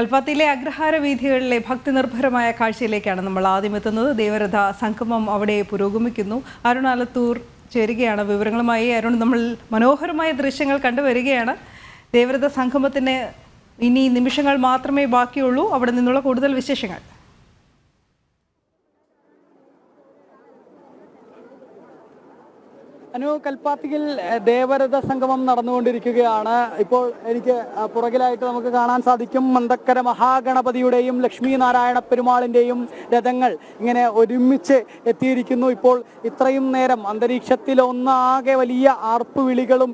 കൽപ്പാത്തിയിലെ അഗ്രഹാര വീഥികളിലെ ഭക്തി നിർഭരമായ കാഴ്ചയിലേക്കാണ് നമ്മൾ ആദ്യം എത്തുന്നത്. ദേവരഥ സംഗമം അവിടെ പുരോഗമിക്കുന്നു. അരുണാലത്തൂർ ചേരുകയാണ് വിവരങ്ങളുമായി. അരുൺ നമ്മൾ മനോഹരമായ ദൃശ്യങ്ങൾ കണ്ടുവരികയാണ് ദേവരഥ സംഗമത്തിന് ഇനി നിമിഷങ്ങൾ മാത്രമേ ബാക്കിയുള്ളൂ. അവിടെ നിന്നുള്ള കൂടുതൽ വിശേഷങ്ങൾ. അനു കൽപ്പാത്തിയിൽ ദേവരഥ സംഗമം നടന്നുകൊണ്ടിരിക്കുകയാണ്. ഇപ്പോൾ എനിക്ക് പുറകിലായിട്ട് നമുക്ക് കാണാൻ സാധിക്കും മന്ദക്കര മഹാഗണപതിയുടെയും ലക്ഷ്മി നാരായണ പെരുമാളിന്റെയും രഥങ്ങൾ ഇങ്ങനെ ഒരുമിച്ച് എത്തിയിരിക്കുന്നു. ഇപ്പോൾ ഇത്രയും നേരം അന്തരീക്ഷത്തിൽ ഒന്നാകെ വലിയ ആർപ്പ് വിളികളും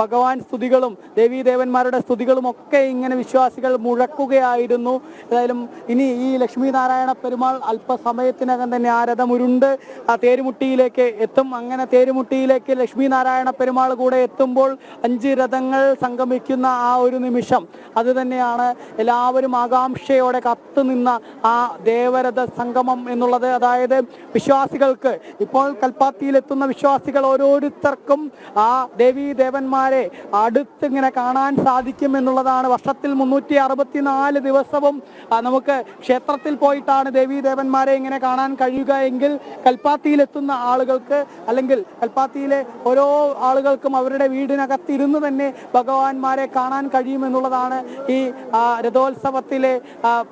ഭഗവാൻ സ്തുതികളും ദേവീദേവന്മാരുടെ സ്തുതികളും ഒക്കെ ഇങ്ങനെ വിശ്വാസികൾ മുഴക്കുകയായിരുന്നു. ഏതായാലും ഇനി ഈ ലക്ഷ്മി നാരായണ പെരുമാൾ അല്പസമയത്തിനകം തന്നെ ആ രഥം ഉരുണ്ട് ആ തേരുമുട്ടിയിലേക്ക് എത്തും. അങ്ങനെ തേരുമുട്ടിയിലേക്ക് ലക്ഷ്മി നാരായണ പെരുമാൾ കൂടെ എത്തുമ്പോൾ അഞ്ച് രഥങ്ങൾ സംഗമിക്കുന്ന ആ ഒരു നിമിഷം. അത് തന്നെയാണ് എല്ലാവരും ആകാംക്ഷയോടെ കത്തുനിന്ന ആ ദേവരഥ സംഗമം എന്നുള്ളത്. അതായത് വിശ്വാസികൾക്ക് ഇപ്പോൾ കൽപ്പാത്തിയിൽ എത്തുന്ന വിശ്വാസികൾ ഓരോരുത്തർക്കും ആ ദേവി ദേവന്മാരെ അടുത്തിങ്ങനെ കാണാൻ സാധിക്കും എന്നുള്ളതാണ്. വർഷത്തിൽ മുന്നൂറ്റി അറുപത്തിനാല് ദിവസവും നമുക്ക് ക്ഷേത്രത്തിൽ പോയിട്ടാണ് ദേവി ദേവന്മാരെ ഇങ്ങനെ കാണാൻ കഴിയുക എങ്കിൽ കൽപ്പാത്തിയിൽ എത്തുന്ന ആളുകൾക്ക് അല്ലെങ്കിൽ കൽപ്പാത്തിയിലെ ഓരോ ആളുകൾക്കും അവരുടെ വീടിനകത്തിരുന്ന് തന്നെ ഭഗവാന്മാരെ കാണാൻ കഴിയുമെന്നുള്ളതാണ് ഈ രഥോത്സവത്തിലെ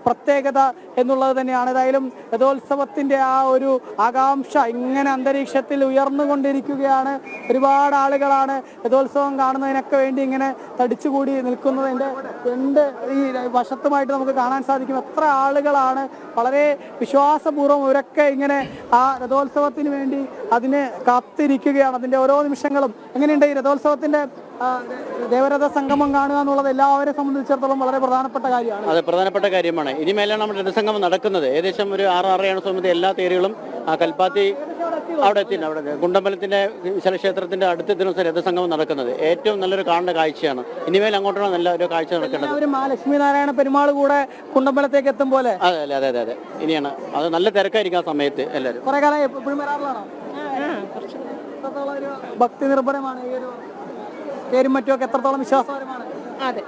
പ്രത്യേകത എന്നുള്ളത് തന്നെയാണ്. ഏതായാലും രഥോത്സവത്തിന്റെ ആ ഒരു ആകാംക്ഷ ഇങ്ങനെ അന്തരീക്ഷത്തിൽ ഉയർന്നുകൊണ്ടിരിക്കുകയാണ്. ഒരുപാട് ആളുകളാണ് രഥോത്സവം കാണുന്നതിനൊക്കെ വേണ്ടി ഇങ്ങനെ തടിച്ചുകൂടി നിൽക്കുന്നത്. എന്റെ രണ്ട് ഈ വശത്തുമായിട്ട് നമുക്ക് കാണാൻ സാധിക്കും എത്ര ആളുകളാണ്. വളരെ വിശ്വാസപൂർവം ഇവരൊക്കെ ഇങ്ങനെ ആ രഥോത്സവത്തിന് വേണ്ടി അതിനെ കാത്തിരിക്കുകയാണ്. അതിന്റെ ഓരോ നിമിഷങ്ങളും. എങ്ങനെയുണ്ട് ഈ രഥോത്സവത്തിന്റെ ദേവരഥ സംഗമം കാണുക എന്നുള്ളത് എല്ലാവരെ സംബന്ധിച്ചിടത്തോളം വളരെ പ്രധാനപ്പെട്ട കാര്യമാണ്. അതെ പ്രധാനപ്പെട്ട കാര്യമാണ്. ഇനിമേലാണ് നമ്മുടെ രഥസംഗമം നടക്കുന്നത്. ഏകദേശം ഒരു ആറ് ആറരയാണ് സമയത്ത് എല്ലാ തേരുകളും ആ കൽപ്പാത്തി അവിടെ എത്തി അവിടെ ഗുണ്ടമ്പലത്തിന്റെ വിശാലക്ഷേത്രത്തിന്റെ അടുത്ത ദിവസം രഥസംഗമം നടക്കുന്നത്. ഏറ്റവും നല്ലൊരു കാണേണ്ട കാഴ്ചയാണ്. ഇനിമേൽ അങ്ങോട്ടാണ് നല്ല ഒരു കാഴ്ച നടക്കേണ്ടത്. ഒരു ലക്ഷ്മി നാരായണ പെരുമാൾ കൂടെ കുണ്ടമ്പലത്തേക്ക് എത്തും പോലെ. അതെ അതെ അതെ അതെ അതെ. ഇനിയാണ്. അത് നല്ല തിരക്കായിരിക്കും ആ സമയത്ത് എല്ലാവരും. കുറെ കാലമായി എപ്പോഴും വരാറുള്ളതാണോ? ഭക്തി നിർഭരമാണ്. ഈ ഒരു പേരും മറ്റുമൊക്കെ എത്രത്തോളം വിശ്വാസപരമാണ്. അതെ.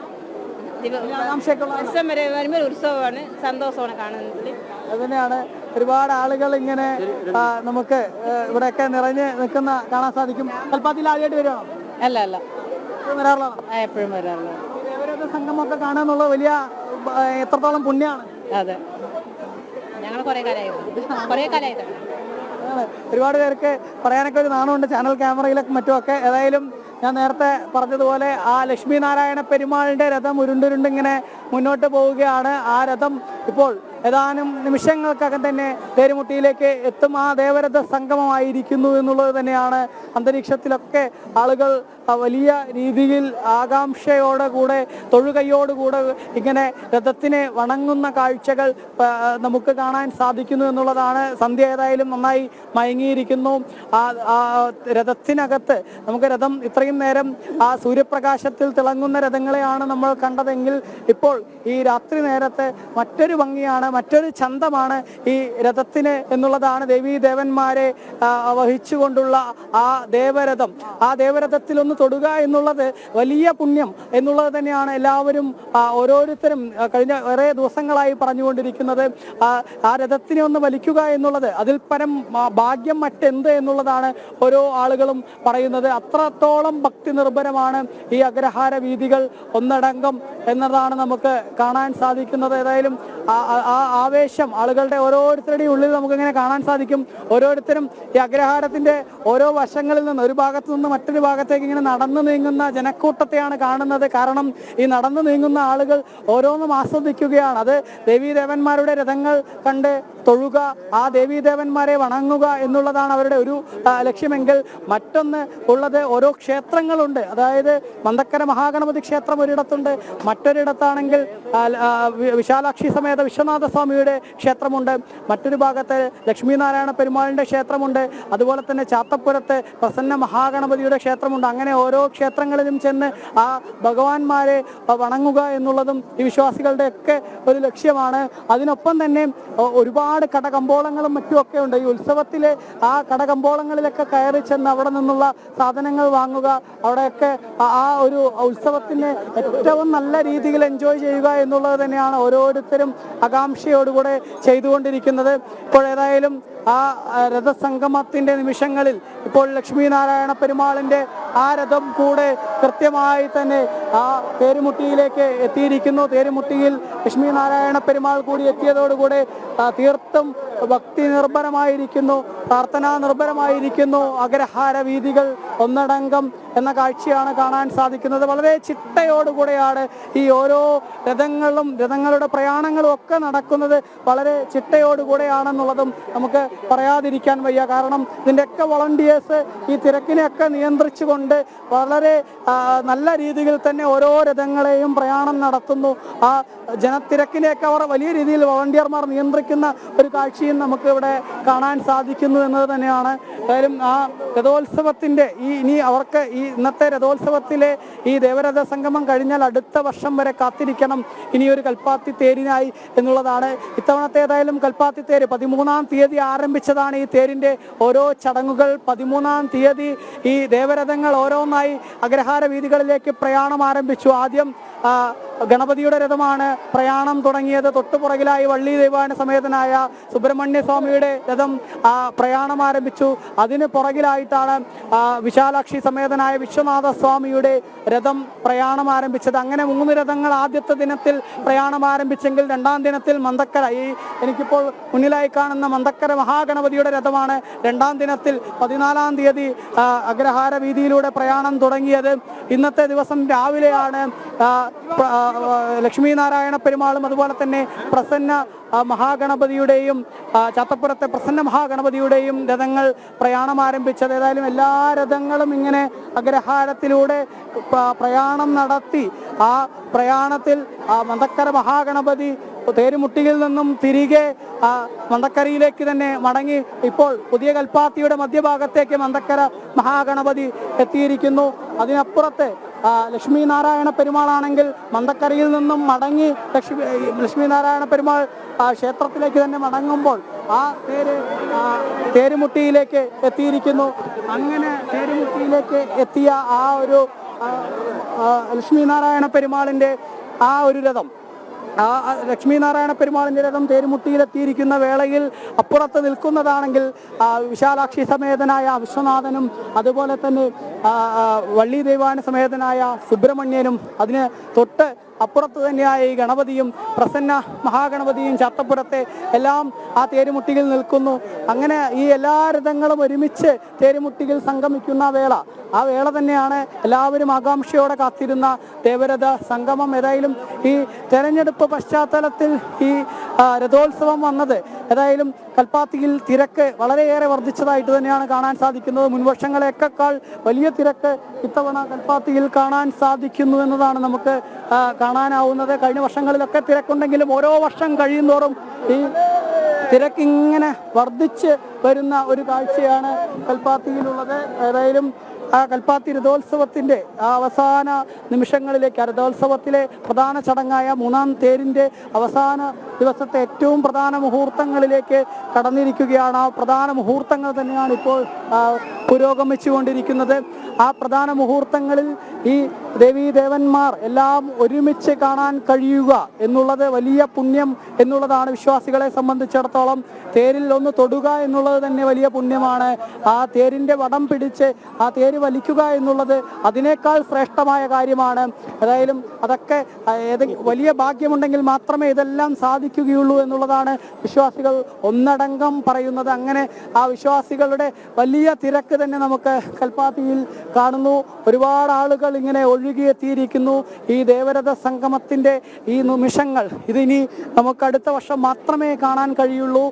വരെ വരുമ്പോൾ ഉത്സവമാണ്. സന്തോഷമാണ് കാണുന്നതിൽ അതുതന്നെയാണ് ഒരുപാട് ആളുകൾ ഇങ്ങനെ നമുക്ക് ഇവിടെയൊക്കെ നിറഞ്ഞ് നിൽക്കുന്ന കാണാൻ സാധിക്കും. കൽപ്പാത്തിൽ ആദ്യമായിട്ട് വരുവാണോ അല്ല അല്ല. എപ്പോഴും എപ്പോഴും വരാറുള്ളത് ദേവരഥ സംഘമൊക്കെ കാണുക എന്നുള്ളത് വലിയ എത്രത്തോളം പുണ്യമാണ്. അതെ. ഞങ്ങൾ കുറേ കാലമായിരുന്നു കുറേ കാലമായിട്ടാണ് അതാണ്. ഒരുപാട് പേർക്ക് പറയാനൊക്കെ ഒരു നാണമുണ്ട് ചാനൽ ക്യാമറയിലൊക്കെ മറ്റുമൊക്കെ ഏതായാലും ഞാൻ നേരത്തെ പറഞ്ഞതുപോലെ ആ ലക്ഷ്മി നാരായണ പെരുമാളിന്റെ രഥം ഉരുണ്ടുരുണ്ടിങ്ങനെ മുന്നോട്ട് പോവുകയാണ് ആ രഥം ഇപ്പോൾ ഏതാനും നിമിഷങ്ങൾക്കകം തന്നെ തേരുമുട്ടിയിലേക്ക് എത്തും. ആ ദേവരഥ സംഗമമായിരിക്കുന്നു എന്നുള്ളത് തന്നെയാണ് അന്തരീക്ഷത്തിലൊക്കെ ആളുകൾ വലിയ രീതിയിൽ ആകാംക്ഷയോടെ കൂടെ തൊഴുകൈയോടുകൂടെ ഇങ്ങനെ രഥത്തിനെ വണങ്ങുന്ന കാഴ്ചകൾ നമുക്ക് കാണാൻ സാധിക്കുന്നു എന്നുള്ളതാണ്. സന്ധ്യ ഏതായാലും നന്നായി മയങ്ങിയിരിക്കുന്നു. ആ രഥത്തിനകത്ത് നമുക്ക് രഥം ഇത്രയും നേരം ആ സൂര്യപ്രകാശത്തിൽ തിളങ്ങുന്ന രഥങ്ങളെയാണ് നമ്മൾ കണ്ടതെങ്കിൽ ഇപ്പോൾ ഈ രാത്രി നേരത്തെ മറ്റൊരു ഭംഗിയാണ് മറ്റൊരു ചന്തമാണ് ഈ രഥത്തിന് എന്നുള്ളതാണ് ദേവീ ദേവന്മാരെ വഹിച്ചുകൊണ്ടുള്ള ആ ദേവരഥം. ആ ദേവരഥത്തിൽ ഒന്ന് തൊടുക എന്നുള്ളത് വലിയ പുണ്യം എന്നുള്ളത് തന്നെയാണ് എല്ലാവരും ഓരോരുത്തരും കഴിഞ്ഞ ഏറെ ദിവസങ്ങളായി പറഞ്ഞുകൊണ്ടിരിക്കുന്നത്. ആ രഥത്തിനെ ഒന്ന് വലിക്കുക എന്നുള്ളത് അതിൽ പരം ഭാഗ്യം മറ്റെന്ത് എന്നുള്ളതാണ് ഓരോ ആളുകളും പറയുന്നത്. അത്രത്തോളം ഭക്തി നിർഭരമാണ് ഈ അഗ്രഹാര വീതികൾ ഒന്നടങ്കം എന്നതാണ് നമുക്ക് കാണാൻ സാധിക്കുന്നത്. ഏതായാലും ആ ആവേശം ആളുകളുടെ ഓരോരുത്തരുടെയും ഉള്ളിൽ നമുക്കിങ്ങനെ കാണാൻ സാധിക്കും. ഓരോരുത്തരും ഈ അഗ്രഹാരത്തിന്റെ ഓരോ വശങ്ങളിൽ നിന്ന് ഒരു ഭാഗത്തു നിന്ന് മറ്റൊരു ഭാഗത്തേക്ക് ഇങ്ങനെ നടന്നു നീങ്ങുന്ന ജനക്കൂട്ടത്തെയാണ് കാണുന്നത്. കാരണം ഈ നടന്നു നീങ്ങുന്ന ആളുകൾ ഓരോന്നും ആസ്വദിക്കുകയാണ്. അത് ദേവീദേവന്മാരുടെ രഥങ്ങൾ കണ്ട് തൊഴുക ആ ദേവീദേവന്മാരെ വണങ്ങുക എന്നുള്ളതാണ് അവരുടെ ഒരു ലക്ഷ്യമെങ്കിൽ മറ്റൊന്ന് ഉള്ളത് ഓരോ ക്ഷേത്രങ്ങളുണ്ട്. അതായത് മന്ദക്കര മഹാഗണപതി ക്ഷേത്രം ഒരിടത്തുണ്ട്. മറ്റൊരിടത്താണെങ്കിൽ ആ, ആ, വിശാലാക്ഷി സമേത വിശ്വനാഥ വിശ്വനാഥസ്വാമിയുടെ ക്ഷേത്രമുണ്ട്. മറ്റൊരു ഭാഗത്ത് ലക്ഷ്മിനാരായണ പെരുമാളിന്റെ ക്ഷേത്രമുണ്ട്. അതുപോലെ തന്നെ ചാത്തപ്പുരത്ത് പ്രസന്ന മഹാഗണപതിയുടെ ക്ഷേത്രമുണ്ട്. അങ്ങനെ ഓരോ ക്ഷേത്രങ്ങളിലും ചെന്ന് ആ ഭഗവാന്മാരെ വണങ്ങുക എന്നുള്ളതും ഈ വിശ്വാസികളുടെ ഒക്കെ ഒരു ലക്ഷ്യമാണ്. അതിനൊപ്പം തന്നെ ഒരുപാട് കടകമ്പോളങ്ങളും മറ്റുമൊക്കെ ഉണ്ട്. ഈ ഉത്സവത്തിലെ ആ കടകമ്പോളങ്ങളിലൊക്കെ കയറി ചെന്ന് അവിടെ നിന്നുള്ള സാധനങ്ങൾ വാങ്ങുക അവിടെയൊക്കെ ആ- ഒരു ഉത്സവത്തിന് ഏറ്റവും നല്ല രീതിയിൽ എൻജോയ് ചെയ്യുക എന്നുള്ളത് തന്നെയാണ് ഓരോരുത്തരും ആകാംക്ഷയോടുകൂടെ ചെയ്തുകൊണ്ടിരിക്കുന്നത്. ഇപ്പോൾ ഏതായാലും ആ രഥസംഗമത്തിന്റെ നിമിഷങ്ങളിൽ ഇപ്പോൾ ലക്ഷ്മി നാരായണ പെരുമാളിന്റെ ആ രഥം കൂടെ കൃത്യമായി തന്നെ ആ തേരുമുട്ടിയിലേക്ക് എത്തിയിരിക്കുന്നു. തേരുമുട്ടിയിൽ ലക്ഷ്മി നാരായണ പെരുമാൾ കൂടി എത്തിയതോടുകൂടെ തീർത്തും ഭക്തി നിർഭരമായിരിക്കുന്നു പ്രാർത്ഥനാ നിർഭരമായിരിക്കുന്നു അഗ്രഹാര വീതികൾ ഒന്നടങ്കം എന്ന കാഴ്ചയാണ് കാണാൻ സാധിക്കുന്നത്. വളരെ ചിട്ടയോടുകൂടെയാണ് ഈ ഓരോ രഥങ്ങളും രഥങ്ങളുടെ പ്രയാണങ്ങളും ഒക്കെ നടക്കുന്നത്. വളരെ ചിട്ടയോടുകൂടെയാണെന്നുള്ളതും നമുക്ക് പറയാതിരിക്കാൻ വയ്യ. കാരണം ഇതിന്റെയൊക്കെ വളണ്ടിയേഴ്സ് ഈ തിരക്കിനെയൊക്കെ നിയന്ത്രിച്ചുകൊണ്ട് വളരെ നല്ല രീതിയിൽ തന്നെ ഓരോ രഥങ്ങളെയും പ്രയാണം നടത്തുന്നു. ആ ജനത്തിരക്കിനെയൊക്കെ അവർ വലിയ രീതിയിൽ വോളണ്ടിയർമാർ നിയന്ത്രിക്കുന്ന ഒരു കാഴ്ചയും നമുക്ക് ഇവിടെ കാണാൻ സാധിക്കുന്നു എന്നത് തന്നെയാണ്. ഏതായാലും ആ രഥോത്സവത്തിന്റെ ഈ ഇനി അവർക്ക് ഈ ഇന്നത്തെ രഥോത്സവത്തിലെ ഈ ദേവരഥ സംഗമം കഴിഞ്ഞാൽ അടുത്ത വർഷം വരെ കാത്തിരിക്കണം. ഇനിയൊരു കൽപ്പാത്തി തേരിനായി എന്നുള്ളതാണ്. ഇത്തവണത്തെ ഏതായാലും കൽപ്പാത്തി തേര് പതിമൂന്നാം തീയതി ആരംഭിച്ചതാണ് ഈ തേരിന്റെ ഓരോ ചടങ്ങുകൾ. പതിമൂന്നാം തീയതി ഈ ദേവരഥങ്ങൾ ഓരോന്നായി അഗ്രഹാര വീതികളിലേക്ക് പ്രയാണം ആരംഭിച്ചു. ആദ്യം ഗണപതിയുടെ രഥമാണ് പ്രയാണം തുടങ്ങിയത്. തൊട്ടുപുറകിലായി വള്ളി ദൈവാന സമേതനായ സുബ്രഹ്മണ്യ സ്വാമിയുടെ രഥം പ്രയാണം ആരംഭിച്ചു. അതിന് പുറകിലായിട്ടാണ് വിശാലാക്ഷി സമേതനായ വിശ്വനാഥ സ്വാമിയുടെ രഥം പ്രയാണം ആരംഭിച്ചത്. അങ്ങനെ മൂന്ന് രഥങ്ങൾ ആദ്യത്തെ ദിനത്തിൽ പ്രയാണം ആരംഭിച്ചെങ്കിൽ രണ്ടാം ദിനത്തിൽ മന്തക്കര ഈ എനിക്കിപ്പോൾ മുന്നിലായി കാണുന്ന മന്തക്കര മഹാഗണപതിയുടെ രഥമാണ് രണ്ടാം ദിനത്തിൽ പതിനാലാം തീയതി അഗ്രഹാര വീതിയിലൂടെ പ്രയാണം തുടങ്ങിയത്. ഇന്നത്തെ ദിവസം രാവിലെയാണ് ആ, പ്ര- ആ, ആ, ലക്ഷ്മി നാരായണ പെരുമാളും അതുപോലെ തന്നെ പ്രസന്ന മഹാഗണപതിയുടെയും ചത്തപ്പുറത്തെ പ്രസന്ന മഹാഗണപതിയുടെയും രഥങ്ങൾ പ്രയാണം ആരംഭിച്ചത്. ഏതായാലും എല്ലാ രഥങ്ങളും ഇങ്ങനെ അഗ്രഹാരത്തിലൂടെ പ്രയാണം നടത്തി. ആ പ്രയാണത്തിൽ ആ മന്തക്കര മഹാഗണപതി തേരുമുട്ടിയിൽ നിന്നും തിരികെ ആ മന്തക്കരയിലേക്ക് തന്നെ മടങ്ങി. ഇപ്പോൾ പുതിയ കൽപ്പാത്തിയുടെ മധ്യഭാഗത്തേക്ക് മന്ദക്കര മഹാഗണപതി എത്തിയിരിക്കുന്നു. അതിനപ്പുറത്ത് ലക്ഷ്മി നാരായണ പെരുമാളാണെങ്കിൽ മന്തക്കരയിൽ നിന്നും മടങ്ങി ലക്ഷ്മി ലക്ഷ്മി നാരായണ പെരുമാൾ ക്ഷേത്രത്തിലേക്ക് തന്നെ മടങ്ങുമ്പോൾ ആ തേര് തേരുമുട്ടിയിലേക്ക് എത്തിയിരിക്കുന്നു. അങ്ങനെ തേരുമുട്ടിയിലേക്ക് എത്തിയ ആ ഒരു ലക്ഷ്മി നാരായണ പെരുമാളിന്റെ ആ ഒരു രഥം ആ ലക്ഷ്മീനാരായണ പെരുമാളിന്റെ രഥം തേരുമുട്ടിയിലെത്തിയിരിക്കുന്ന വേളയിൽ അപ്പുറത്ത് നിൽക്കുന്നതാണെങ്കിൽ വിശാലാക്ഷി സമേതനായ വിശ്വനാഥനും അതുപോലെ തന്നെ വള്ളി ദൈവാന സമേതനായ സുബ്രഹ്മണ്യനും അതിന് തൊട്ട് അപ്പുറത്ത് തന്നെയായ ഈ ഗണപതിയും പ്രസന്ന മഹാഗണപതിയും ചാത്തപ്പുറത്തെ എല്ലാം ആ തേരുമുട്ടിയിൽ നിൽക്കുന്നു. അങ്ങനെ ഈ എല്ലാ രഥങ്ങളും ഒരുമിച്ച് തേരുമുട്ടിയിൽ സംഗമിക്കുന്ന വേള. ആ വേള തന്നെയാണ് എല്ലാവരും ആകാംക്ഷയോടെ കാത്തിരുന്ന ദേവരഥ സംഗമം. ഏതായാലും ഈ തെരഞ്ഞെടുപ്പ് പശ്ചാത്തലത്തിൽ ഈ രഥോത്സവം വന്നത്. ഏതായാലും കൽപ്പാത്തിയിൽ തിരക്ക് വളരെയേറെ വർദ്ധിച്ചതായിട്ട് തന്നെയാണ് കാണാൻ സാധിക്കുന്നത്. മുൻവർഷങ്ങളെക്കാൾ വലിയ തിരക്ക് ഇത്തവണ കൽപ്പാത്തിയിൽ കാണാൻ സാധിക്കുന്നു എന്നതാണ് നമുക്ക് കാണാനാവുന്നത്. കഴിഞ്ഞ വർഷങ്ങളിലൊക്കെ തിരക്കുണ്ടെങ്കിലും ഓരോ വർഷം കഴിയുന്തോറും ഈ തിരക്കിങ്ങനെ വർദ്ധിച്ച് വരുന്ന ഒരു കാഴ്ചയാണ് കൽപ്പാത്തിയിലുള്ളത്. ഏതായാലും ആ കൽപ്പാത്തി രഥോത്സവത്തിന്റെ ആ അവസാന നിമിഷങ്ങളിലേക്ക് രഥോത്സവത്തിലെ പ്രധാന ചടങ്ങായ മൂന്നാം തേരിന്റെ അവസാന ദിവസത്തെ ഏറ്റവും പ്രധാന മുഹൂർത്തങ്ങളിലേക്ക് കടന്നിരിക്കുകയാണ്. ആ പ്രധാന മുഹൂർത്തങ്ങൾ തന്നെയാണ് ഇപ്പോൾ പുരോഗമിച്ചുകൊണ്ടിരിക്കുന്നത്. ആ പ്രധാന മുഹൂർത്തങ്ങളിൽ ഈ ദേവീദേവന്മാർ എല്ലാം ഒരുമിച്ച് കാണാൻ കഴിയുക എന്നുള്ളത് വലിയ പുണ്യം എന്നുള്ളതാണ് വിശ്വാസികളെ സംബന്ധിച്ചിടത്തോളം. തേരിൽ ഒന്ന് തൊടുക എന്നുള്ളത് തന്നെ വലിയ പുണ്യമാണ്. ആ തേരിന്റെ വടം പിടിച്ച് ആ തേര് വലിക്കുക എന്നുള്ളത് അതിനേക്കാൾ ശ്രേഷ്ഠമായ കാര്യമാണ്. ഏതായാലും അതൊക്കെ വലിയ ഭാഗ്യമുണ്ടെങ്കിൽ മാത്രമേ ഇതെല്ലാം സാധിക്കുകയുള്ളൂ എന്നുള്ളതാണ് വിശ്വാസികൾ ഒന്നടങ്കം പറയുന്നത്. അങ്ങനെ ആ വിശ്വാസികളുടെ വലിയ തിരക്ക് തന്നെ നമുക്ക് കൽപ്പാത്തിയിൽ കാണുന്നു. ഒരുപാട് ആളുകൾ ഇങ്ങനെ ഒഴുകിയെത്തിയിരിക്കുന്നു. ഈ ദേവരഥ സംഗമത്തിന്റെ ഈ നിമിഷങ്ങൾ ഇതിനി നമുക്ക് അടുത്ത വർഷം മാത്രമേ കാണാൻ കഴിയുള്ളൂ.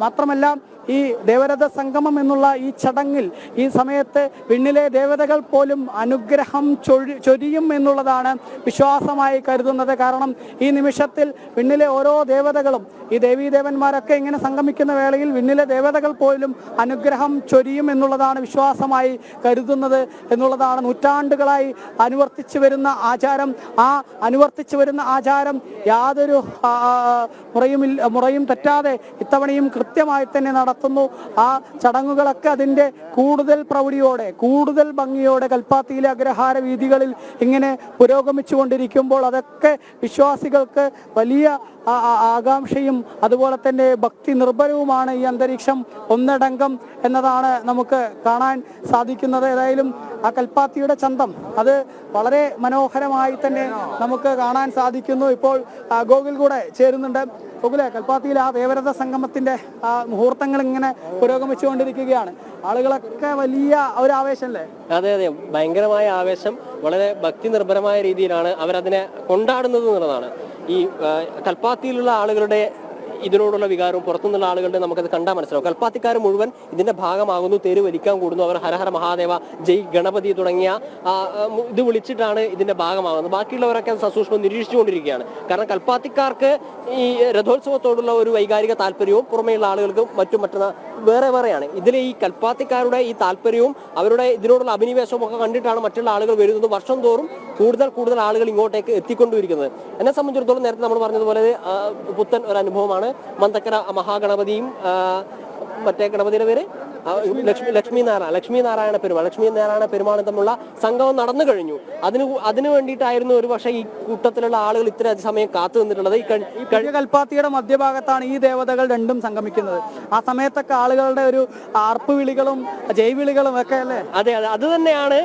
മാത്രമല്ല ഈ ദേവരഥ സംഗമം എന്നുള്ള ഈ ചടങ്ങിൽ ഈ സമയത്ത് പിന്നിലെ ദേവതകൾ പോലും അനുഗ്രഹം ചൊരി ചൊരിയും എന്നുള്ളതാണ് വിശ്വാസമായി കരുതുന്നത്. കാരണം ഈ നിമിഷത്തിൽ പിന്നിലെ ഓരോ ദേവതകളും ഈ ദേവീദേവന്മാരൊക്കെ ഇങ്ങനെ സംഗമിക്കുന്ന വേളയിൽ പിന്നിലെ ദേവതകൾ പോലും അനുഗ്രഹം ചൊരിയും എന്നുള്ളതാണ് വിശ്വാസമായി കരുതുന്നത് എന്നുള്ളതാണ് നൂറ്റാണ്ടുകളായി അനുവർത്തിച്ചു വരുന്ന ആചാരം. ആ അനുവർത്തിച്ചു വരുന്ന ആചാരം യാതൊരു മുറയും മുറയും തെറ്റാതെ ഇത്തവണയും കൃത്യമായി തന്നെ നടത്തുന്നു. ആ ചടങ്ങുകളൊക്കെ അതിന്റെ കൂടുതൽ പ്രൗഢിയോടെ കൂടുതൽ ഭംഗിയോടെ കൽപ്പാത്തിയിലെ അഗ്രഹാര വീതികളിൽ ഇങ്ങനെ പുരോഗമിച്ചുകൊണ്ടിരിക്കുമ്പോൾ അതൊക്കെ വിശ്വാസികൾക്ക് വലിയ ആകാംക്ഷയും അതുപോലെ തന്നെ ഭക്തി നിർഭരവുമാണ് ഈ അന്തരീക്ഷം ഒന്നടങ്കം എന്നതാണ് നമുക്ക് കാണാൻ സാധിക്കുന്നത്. ഏതായാലും ആ കൽപ്പാത്തിയുടെ ചന്തം അത് വളരെ മനോഹരമായി തന്നെ നമുക്ക് കാണാൻ സാധിക്കുന്നു. ഇപ്പോൾ ഗോവിൽ കൂടെ ചേരുന്നുണ്ട്. ഗോകുലെ കൽപ്പാത്തിയിൽ ആ ദേവരഥ സംഗമത്തിന്റെ മുഹൂർത്തങ്ങൾ ഇങ്ങനെ പുരോഗമിച്ചുകൊണ്ടിരിക്കുകയാണ്. ആളുകളൊക്കെ വലിയ ഒരു ആവേശമല്ലേ? അതെ അതെ. ഭയങ്കരമായ ആവേശം വളരെ ഭക്തി നിർഭരമായ രീതിയിലാണ് അവരതിനെ കൊണ്ടാടുന്നത് എന്നുള്ളതാണ്. ഈ കൽപ്പാത്തിയിലുള്ള ആളുകളുടെ ഇതിനോടുള്ള വികാരവും പുറത്തുനിന്നുള്ള ആളുകളുടെ നമുക്കത് കണ്ടാൽ മനസ്സിലാവും. കൽപ്പാത്തിക്കാർ മുഴുവൻ ഇതിന്റെ ഭാഗമാകുന്നു തെരു വലിക്കാൻ കൂടുന്നു. അവർ ഹരഹര മഹാദേവ ജയ് ഗണപതി തുടങ്ങിയ ഇത് വിളിച്ചിട്ടാണ് ഇതിന്റെ ഭാഗമാകുന്നത്. ബാക്കിയുള്ളവരൊക്കെ സസൂക്ഷ്മം നിരീക്ഷിച്ചുകൊണ്ടിരിക്കുകയാണ്. കാരണം കൽപ്പാത്തിക്കാർക്ക് ഈ രഥോത്സവത്തോടുള്ള ഒരു വൈകാരിക താല്പര്യവും പുറമെയുള്ള ആളുകൾക്ക് മറ്റും മറ്റുന്ന വേറെ വേറെയാണ്. ഇതിൽ ഈ കൽപ്പാത്തിക്കാരുടെ ഈ താല്പര്യവും അവരുടെ ഇതിനോടുള്ള അഭിനിവേശവും ഒക്കെ കണ്ടിട്ടാണ് മറ്റുള്ള ആളുകൾ വരുന്നത്. വർഷം തോറും കൂടുതൽ കൂടുതൽ ആളുകൾ ഇങ്ങോട്ടേക്ക് എത്തിക്കൊണ്ടിരിക്കുന്നത്. എന്നെ സംബന്ധിച്ചിടത്തോളം നേരത്തെ നമ്മൾ പറഞ്ഞതുപോലെ പുത്തൻ ഒരു അനുഭവമാണ്. മന്തക്കര മഹാഗണപതിയും മറ്റേ ഗണപതിയുടെ പേര് ലക്ഷ്മി ലക്ഷ്മി നാരായണ ലക്ഷ്മി നാരായണ പെരുമാൾ ലക്ഷ്മി നാരായണ പെരുമാളും തമ്മിലുള്ള സംഗമം നടന്നു കഴിഞ്ഞു. അതിന് അതിനു വേണ്ടിയിട്ടായിരുന്നു ഒരു പക്ഷേ ഈ കൂട്ടത്തിലുള്ള ആളുകൾ ഇത്ര സമയം കാത്തു നിന്നിട്ടുള്ളത്. ഈ കൽപ്പാത്തിയുടെ മധ്യഭാഗത്താണ് ഈ ദേവതകൾ രണ്ടും സംഗമിക്കുന്നത്. ആ സമയത്തൊക്കെ ആളുകളുടെ ഒരു ആർപ്പ് വിളികളും ജൈവിളികളും ഒക്കെ അല്ലേ? അതെ അതെ. അത് തന്നെയാണ്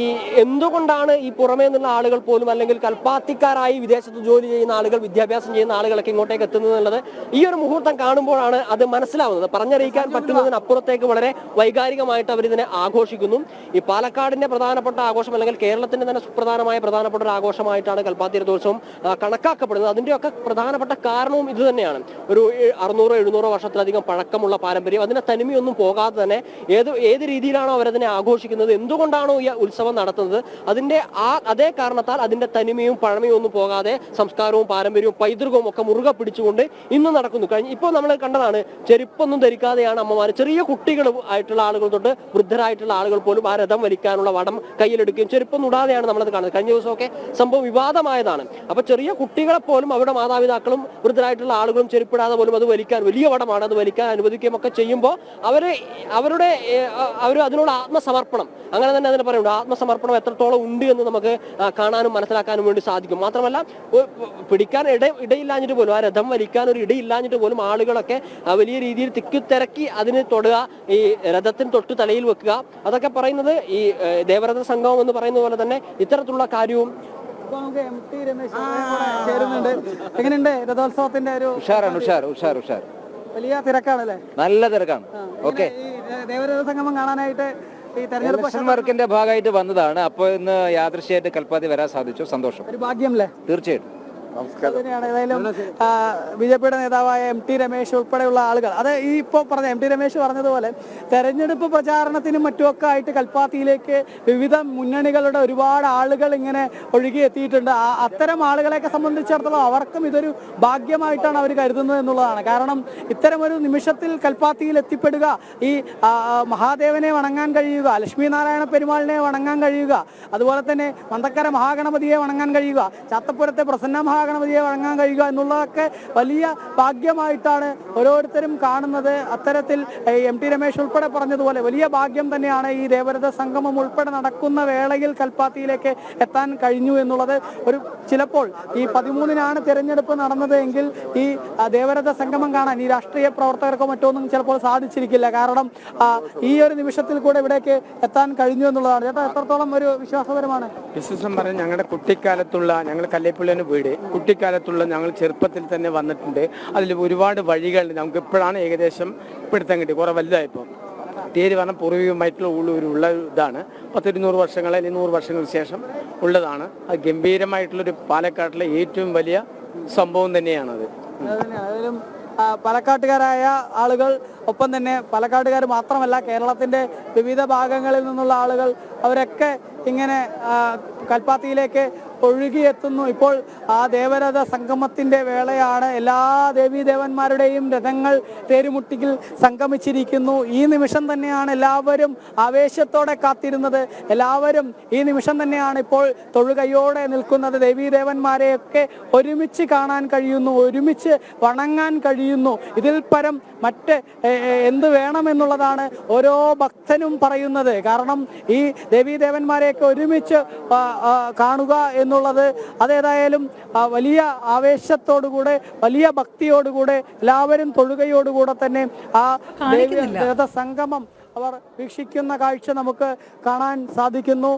ഈ എന്തുകൊണ്ടാണ് ഈ പുറമേ നിന്നുള്ള ആളുകൾ പോലും അല്ലെങ്കിൽ കൽപ്പാത്തിക്കാരായി വിദേശത്ത് ജോലി ചെയ്യുന്ന ആളുകൾ വിദ്യാഭ്യാസം ചെയ്യുന്ന ആളുകളൊക്കെ ഇങ്ങോട്ടേക്ക് എത്തുന്നത് എന്നുള്ളത് ഈ ഒരു മുഹൂർത്തം കാണുമ്പോഴാണ് അത് മനസ്സിലാവുന്നത്. പറഞ്ഞറിയിക്കാൻ പറ്റുന്നതിനപ്പുറത്തേക്ക് വളരെ വൈകാരികമായിട്ട് അവർ ഇതിനെ ആഘോഷിക്കുന്നു. ഈ പാലക്കാടിന്റെ പ്രധാനപ്പെട്ട ആഘോഷം അല്ലെങ്കിൽ കേരളത്തിന്റെ തന്നെ സുപ്രധാനമായ പ്രധാനപ്പെട്ട ഒരു ആഘോഷമായിട്ടാണ് കൽപ്പാത്തി രഥോത്സവം കണക്കാക്കപ്പെടുന്നത്. അതിന്റെയൊക്കെ പ്രധാനപ്പെട്ട കാരണവും ഇത് തന്നെയാണ്. ഒരു അറുന്നൂറോ എഴുന്നൂറോ വർഷത്തിലധികം പഴക്കമുള്ള പാരമ്പര്യം. അതിനെ തനിമയൊന്നും പോകാതെ തന്നെ ഏത് ഏത് രീതിയിലാണോ അവരതിനെ ആഘോഷിക്കുന്നത് എന്തുകൊണ്ടാണോ ഈ ഉത്സവം നടത്തുന്നത് അതിന്റെ ആ അതേ കാരണത്താൽ അതിന്റെ തനിമയും പഴമയും ഒന്നും പോകാതെ സംസ്കാരവും പാരമ്പര്യവും പൈതൃകവും ഒക്കെ മുറുകെ പിടിച്ചുകൊണ്ട് ഇന്ന് നടക്കുന്നു. കഴിഞ്ഞ ഇപ്പോൾ നമ്മൾ കണ്ടതാണ് ചെരുപ്പൊന്നും ധരിക്കാതെയാണ് അമ്മമാർ ചെറിയ കുട്ടികൾ ആയിട്ടുള്ള ആളുകൾ തൊട്ട് വൃദ്ധരായിട്ടുള്ള ആളുകൾ പോലും ആ രഥം വലിക്കാനുള്ള വടം കയ്യിലെടുക്കുകയും ചെരുപ്പം നൂടാതെയാണ് നമ്മളത് കാണുന്നത്. കഴിഞ്ഞ ദിവസമൊക്കെ സംഭവം വിവാദമായതാണ്. അപ്പൊ ചെറിയ കുട്ടികളെ പോലും അവരുടെ മാതാപിതാക്കളും വൃദ്ധരായിട്ടുള്ള ആളുകളും ചെരുപ്പിടാതെ പോലും അത് വലിക്കാൻ വലിയ വടമാണ് അത് വലിക്കാൻ അനുവദിക്കുകയും ഒക്കെ ചെയ്യുമ്പോൾ അവർ അവരുടെ അവർ അതിനുള്ള ആത്മസമർപ്പണം. അങ്ങനെ തന്നെ അതിനെ പറയുന്നുണ്ട് ആത്മസമർപ്പണം എത്രത്തോളം ഉണ്ട് എന്ന് നമുക്ക് കാണാനും മനസ്സിലാക്കാനും വേണ്ടി സാധിക്കും. മാത്രമല്ല പിടിക്കാൻ ഇട ഇടയില്ലാഞ്ഞിട്ട് പോലും ആ രഥം വലിക്കാൻ ഒരു ഇടയില്ലാഞ്ഞിട്ട് പോലും ആളുകളൊക്കെ വലിയ രീതിയിൽ തിക്കിത്തിരക്കി അതിന് തൊടുക ഈ രഥത്തിന് തൊട്ട് തലയിൽ വെക്കുക. അതൊക്കെ പറയുന്നത് ഈ ദേവരഥ സംഗമം എന്ന് പറയുന്ന പോലെ തന്നെ ഇത്തരത്തിലുള്ള കാര്യവും ഇപ്പൊ നമുക്ക് എം ടി രമേശ് ചേരുന്നുണ്ട്. എങ്ങനെയുണ്ട് രഥോത്സവത്തിന്റെ ഒരു ഉഷാറാണ് ഉഷാർ ഉഷാർ ഉഷാർ വലിയ തിരക്കാണല്ലേ? നല്ല തിരക്കാണ്. ഓക്കെ. ദേവരഥ സംഗമം കാണാനായിട്ട് വർക്കിന്റെ ഭാഗമായിട്ട് വന്നതാണ്. അപ്പോൾ ഇന്ന് യാദൃശ്യമായിട്ട് കൽപ്പാത്തി വരാൻ സാധിച്ചു. സന്തോഷം. ഒരു ഭാഗ്യമല്ലേ തീർച്ചയായിട്ടും. തന്നെയാണ് ഏതായാലും ബി ജെ പിയുടെ നേതാവായ എം ടി രമേശ് ഉൾപ്പെടെയുള്ള ആളുകൾ. അത് ഈ ഇപ്പോൾ പറഞ്ഞ എം ടി രമേശ് പറഞ്ഞതുപോലെ തെരഞ്ഞെടുപ്പ് പ്രചാരണത്തിനും മറ്റുമൊക്കെ ആയിട്ട് കൽപ്പാത്തിയിലേക്ക് വിവിധ മുന്നണികളുടെ ഒരുപാട് ആളുകൾ ഇങ്ങനെ ഒഴുകിയെത്തിയിട്ടുണ്ട് അത്തരം ആളുകളെയൊക്കെ സംബന്ധിച്ചിടത്തോളം അവർക്കും ഇതൊരു ഭാഗ്യമായിട്ടാണ് അവർ കരുതുന്നത് എന്നുള്ളതാണ്. കാരണം ഇത്തരം ഒരു നിമിഷത്തിൽ കൽപ്പാത്തിയിൽ എത്തിപ്പെടുക ഈ മഹാദേവനെ വണങ്ങാൻ കഴിയുക ലക്ഷ്മി നാരായണ പെരുമാളിനെ വണങ്ങാൻ കഴിയുക അതുപോലെ തന്നെ മന്തക്കര മഹാഗണപതിയെ വണങ്ങാൻ കഴിയുക ചാത്തപ്പുരത്തെ പ്രസന്ന മഹാഗണപതിയെ വണങ്ങാൻ കഴിയുക എന്നുള്ളതൊക്കെ വലിയ ഭാഗ്യമായിട്ടാണ് ഓരോരുത്തരും കാണുന്നത്. അത്തരത്തിൽ എം ടി രമേശ് ഉൾപ്പെടെ പറഞ്ഞതുപോലെ വലിയ ഭാഗ്യം തന്നെയാണ് ഈ ദേവരഥ സംഗമം ഉൾപ്പെടെ നടക്കുന്ന വേളയിൽ കൽപ്പാത്തിയിലേക്ക് എത്താൻ കഴിഞ്ഞു എന്നുള്ളത്. ഒരു ചിലപ്പോൾ ഈ പതിമൂന്നിനാണ് തിരഞ്ഞെടുപ്പ് നടന്നത് എങ്കിൽ ഈ ദേവരഥ സംഗമം കാണാൻ ഈ രാഷ്ട്രീയ പ്രവർത്തകർക്കോ മറ്റൊന്നും ചിലപ്പോൾ സാധിച്ചിരിക്കില്ല. കാരണം ഈ ഒരു നിമിഷത്തിൽ കൂടെ ഇവിടേക്ക് എത്താൻ കഴിഞ്ഞു എന്നുള്ളതാണ്. ചേട്ടാ എത്രത്തോളം ഒരു വിശ്വാസപരമാണ്? വിശ്വാസം പറഞ്ഞാൽ ഞങ്ങളുടെ കുട്ടിക്കാലത്തുള്ള ഞങ്ങൾ കല്ലേപ്പുള്ളിന് വീട് കുട്ടിക്കാലത്തുള്ള ഞങ്ങൾ ചെറുപ്പത്തിൽ തന്നെ വന്നിട്ടുണ്ട്. അതിൽ ഒരുപാട് വഴികൾ നമുക്ക് ഇപ്പോഴാണ് ഏകദേശം പിടുത്തം കിട്ടി. കുറെ വലുതായപ്പോൾ തേര് പറഞ്ഞാൽ പൂർവികമായിട്ടുള്ള ഉള്ള ഇതാണ്. പത്തിരുന്നൂറ് വർഷങ്ങൾ അല്ലെങ്കിൽ നൂറ് വർഷങ്ങൾക്ക് ശേഷം ഉള്ളതാണ്. അത് ഗംഭീരമായിട്ടുള്ളൊരു പാലക്കാട്ടിലെ ഏറ്റവും വലിയ സംഭവം തന്നെയാണത്. പാലക്കാട്ടുകാരായ ആളുകൾ ഒപ്പം തന്നെ പാലക്കാട്ടുകാർ മാത്രമല്ല കേരളത്തിന്റെ വിവിധ ഭാഗങ്ങളിൽ നിന്നുള്ള ആളുകൾ അവരൊക്കെ ഇങ്ങനെ കൽപ്പാത്തിയിലേക്ക് ഒഴുകിയെത്തുന്നു. ഇപ്പോൾ ആ ദേവരഥ സംഗമത്തിന്റെ വേളയാണ്. എല്ലാ ദേവീദേവന്മാരുടെയും രഥങ്ങൾ തേരുമുട്ടിക്കിൽ സംഗമിച്ചിരിക്കുന്നു. ഈ നിമിഷം തന്നെയാണ് എല്ലാവരും ആവേശത്തോടെ കാത്തിരുന്നത്. എല്ലാവരും ഈ നിമിഷം തന്നെയാണ് ഇപ്പോൾ തൊഴുകയോടെ നിൽക്കുന്നത്. ദേവീദേവന്മാരെയൊക്കെ ഒരുമിച്ച് കാണാൻ കഴിയുന്നു ഒരുമിച്ച് വണങ്ങാൻ കഴിയുന്നു. ഇതിൽ പരം മറ്റ് എന്ത് വേണമെന്നുള്ളതാണ് ഓരോ ഭക്തനും പറയുന്നത്. കാരണം ഈ ദേവീദേവന്മാരെയൊക്കെ ഒരുമിച്ച് കാണുക എന്ന് എന്നുള്ളത് അതേതായാലും വലിയ ആവേശത്തോടുകൂടെ വലിയ ഭക്തിയോടുകൂടെ എല്ലാവരും തൊഴുകയോടുകൂടെ തന്നെ ആ ദേവി സംഗമം അവർ വീക്ഷിക്കുന്ന കാഴ്ച നമുക്ക് കാണാൻ സാധിക്കുന്നു.